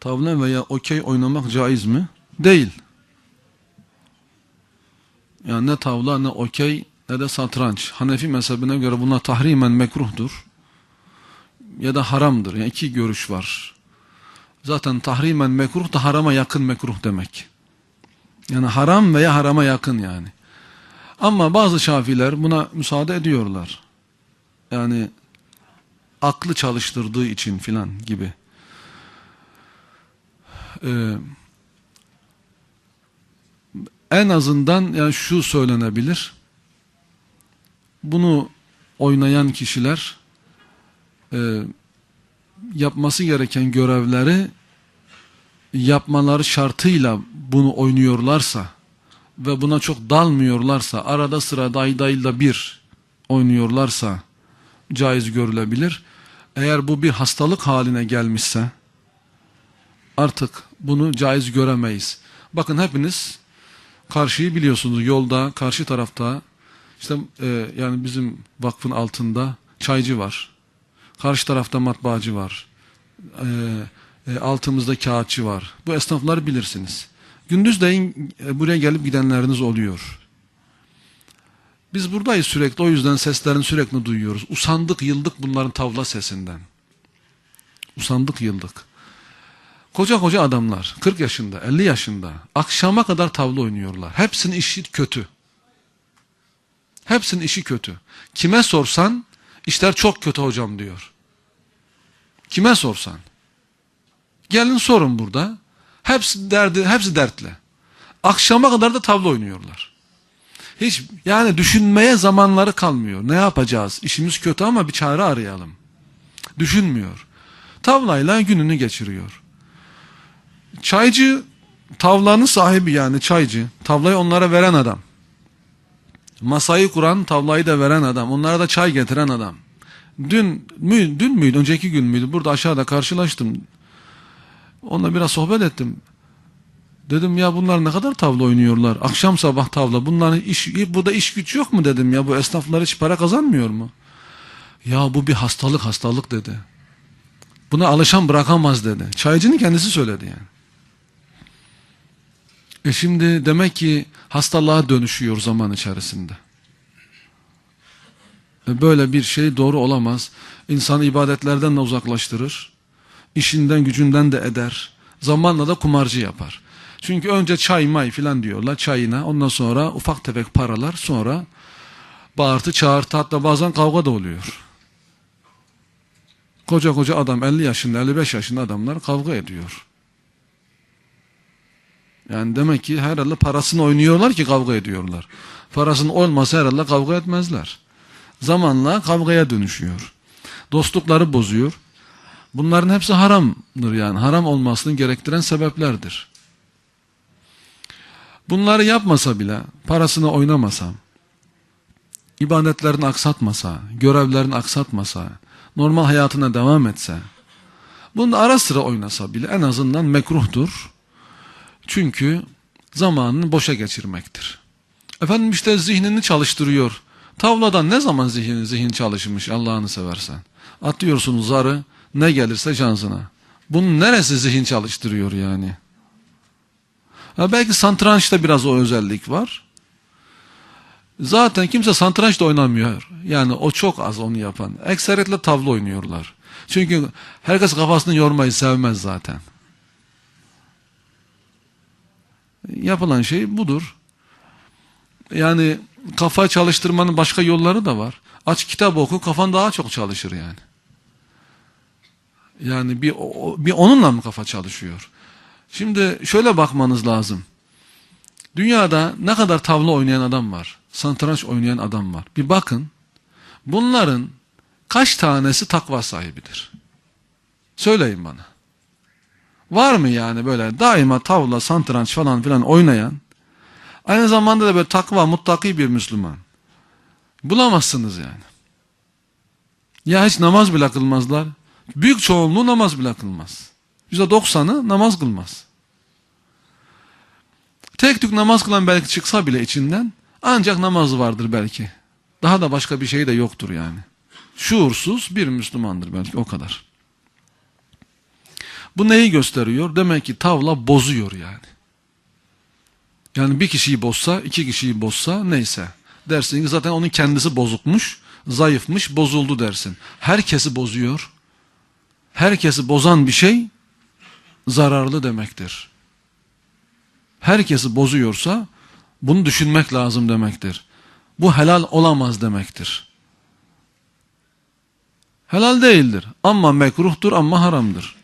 tavla veya okey oynamak caiz mi? Değil. Yani ne tavla ne okey ne de satranç. Hanefi mezhebine göre bunlar tahrimen mekruhdur. Ya da haramdır. Yani iki görüş var. Zaten tahrimen mekruh da harama yakın mekruh demek. Yani haram veya harama yakın yani. Ama bazı şafiler buna müsaade ediyorlar. Yani aklı çalıştırdığı için filan gibi. Ee, en azından yani şu söylenebilir. Bunu oynayan kişiler e, yapması gereken görevleri yapmaları şartıyla bunu oynuyorlarsa ve buna çok dalmıyorlarsa arada sırada ayda ayda bir oynuyorlarsa caiz görülebilir. Eğer bu bir hastalık haline gelmişse artık bunu caiz göremeyiz. Bakın hepiniz karşıyı biliyorsunuz yolda karşı tarafta işte e, yani bizim vakfın altında çaycı var. Karşı tarafta matbaacı var. E, e, altımızda kağıtçı var. Bu esnafları bilirsiniz. Gündüz de e, buraya gelip gidenleriniz oluyor. Biz buradayız sürekli o yüzden seslerini sürekli duyuyoruz. Usandık yıldık bunların tavla sesinden. Usandık yıldık. Koca koca adamlar 40 yaşında 50 yaşında akşama kadar tavla oynuyorlar. Hepsinin işi kötü. Hepsinin işi kötü. Kime sorsan işler çok kötü hocam diyor. Kime sorsan. Gelin sorun burada. Hepsi derdi, hepsi dertli. Akşama kadar da tavla oynuyorlar. Hiç yani düşünmeye zamanları kalmıyor. Ne yapacağız? İşimiz kötü ama bir çare arayalım. Düşünmüyor. Tavlayla gününü geçiriyor. Çaycı tavlanın sahibi yani çaycı. Tavlayı onlara veren adam. Masayı kuran, tavlayı da veren adam. Onlara da çay getiren adam. Dün, mü, dün müydü, önceki gün müydü? Burada aşağıda karşılaştım. Onunla biraz sohbet ettim. Dedim ya bunlar ne kadar tavla oynuyorlar. Akşam sabah tavla. Bunların iş, burada iş güç yok mu dedim ya. Bu esnaflar hiç para kazanmıyor mu? Ya bu bir hastalık hastalık dedi. Buna alışan bırakamaz dedi. Çaycının kendisi söyledi yani. E şimdi demek ki hastalığa dönüşüyor zaman içerisinde. E böyle bir şey doğru olamaz. İnsanı ibadetlerden de uzaklaştırır. İşinden gücünden de eder. Zamanla da kumarcı yapar. Çünkü önce çay may filan diyorlar çayına. Ondan sonra ufak tefek paralar sonra bağırtı çağırtı hatta bazen kavga da oluyor. Koca koca adam 50 yaşında 55 yaşında adamlar kavga ediyor. Yani demek ki herhalde parasını oynuyorlar ki kavga ediyorlar. Parasının olmasa herhalde kavga etmezler. Zamanla kavgaya dönüşüyor. Dostlukları bozuyor. Bunların hepsi haramdır yani. Haram olmasını gerektiren sebeplerdir. Bunları yapmasa bile, parasını oynamasa, ibadetlerini aksatmasa, görevlerini aksatmasa, normal hayatına devam etse, bunu ara sıra oynasa bile en azından mekruhtur. Çünkü zamanını boşa geçirmektir. Efendim işte zihnini çalıştırıyor. Tavladan ne zaman zihin, zihin çalışmış Allah'ını seversen. Atıyorsun zarı ne gelirse şansına. Bunun neresi zihin çalıştırıyor yani? Ha belki santrançta biraz o özellik var. Zaten kimse santranç oynamıyor. Yani o çok az onu yapan. Ekseriyetle tavla oynuyorlar. Çünkü herkes kafasını yormayı sevmez zaten. Yapılan şey budur. Yani kafa çalıştırmanın başka yolları da var. Aç kitap oku kafan daha çok çalışır yani. Yani bir, bir onunla mı kafa çalışıyor? Şimdi şöyle bakmanız lazım. Dünyada ne kadar tavla oynayan adam var, satranç oynayan adam var. Bir bakın. Bunların kaç tanesi takva sahibidir? Söyleyin bana. Var mı yani böyle daima tavla, satranç falan filan oynayan, aynı zamanda da böyle takva, muttaki bir Müslüman? Bulamazsınız yani. Ya hiç namaz bile kılmazlar. Büyük çoğunluğu namaz bile kılmaz. %90'ı namaz kılmaz. Tek tük namaz kılan belki çıksa bile içinden ancak namazı vardır belki. Daha da başka bir şey de yoktur yani. Şuursuz bir Müslümandır belki o kadar. Bu neyi gösteriyor? Demek ki tavla bozuyor yani. Yani bir kişiyi bozsa, iki kişiyi bozsa neyse. Dersin ki zaten onun kendisi bozukmuş, zayıfmış, bozuldu dersin. Herkesi bozuyor. Herkesi bozan bir şey zararlı demektir. Herkesi bozuyorsa bunu düşünmek lazım demektir. Bu helal olamaz demektir. Helal değildir ama mekruhtur ama haramdır.